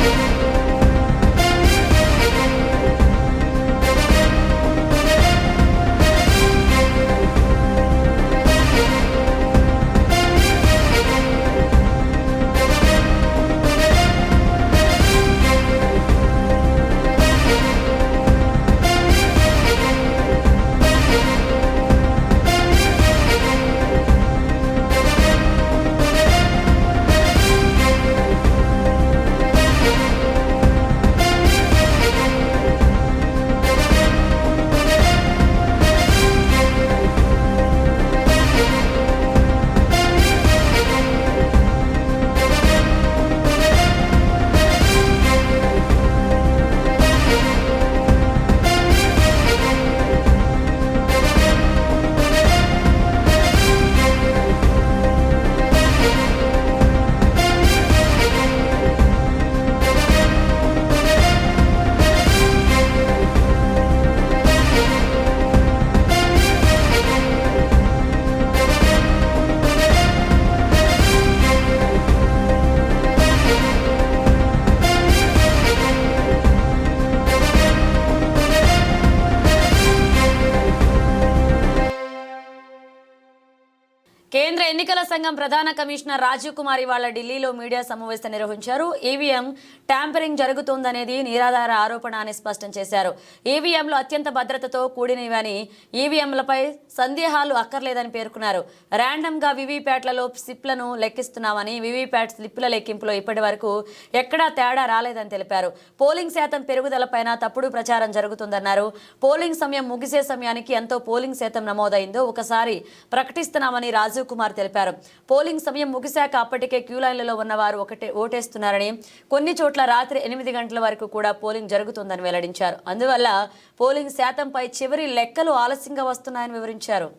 Музика ఎన్నికల సంఘం ప్రధాన కమిషనర్ రాజీవ్ కుమార్ ఇవాళ ఢిల్లీలో మీడియా సమావేశం నిర్వహించారు. ఈవీఎం ట్యాంపరింగ్ జరుగుతోందనేది నిరాధార ఆరోపణ అని స్పష్టం చేశారు. ఈవీఎంలు అత్యంత భద్రతతో కూడినవని ఈవీఎంలపై సందేహాలు అక్కర్లేదని పేర్కొన్నారు. ర్యాండమ్గా స్లిప్లను లెక్కిస్తున్నామని వివీప్యాట్ స్లిప్ల లెక్కింపులో ఇప్పటి వరకు ఎక్కడా తేడా రాలేదని తెలిపారు. పోలింగ్ శాతం పెరుగుదలపైన తప్పుడు ప్రచారం జరుగుతుందన్నారు. పోలింగ్ సమయం ముగిసే సమయానికి ఎంతో పోలింగ్ శాతం నమోదైందో ఒకసారి ప్రకటిస్తున్నామని రాజీవ్ కుమార్ తెలిపారు. పోలింగ్ సమయం ముగిశాక అప్పటికే క్యూ లైన్లలో ఉన్నవారు ఒకటే ఓటేస్తున్నారని కొన్ని చోట్ల రాత్రి ఎనిమిది గంటల వరకు కూడా పోలింగ్ జరుగుతుందని వెల్లడించారు. అందువల్ల పోలింగ్ శాతంపై చివరి లెక్కలు ఆలస్యంగా వస్తున్నాయని వివరించారు.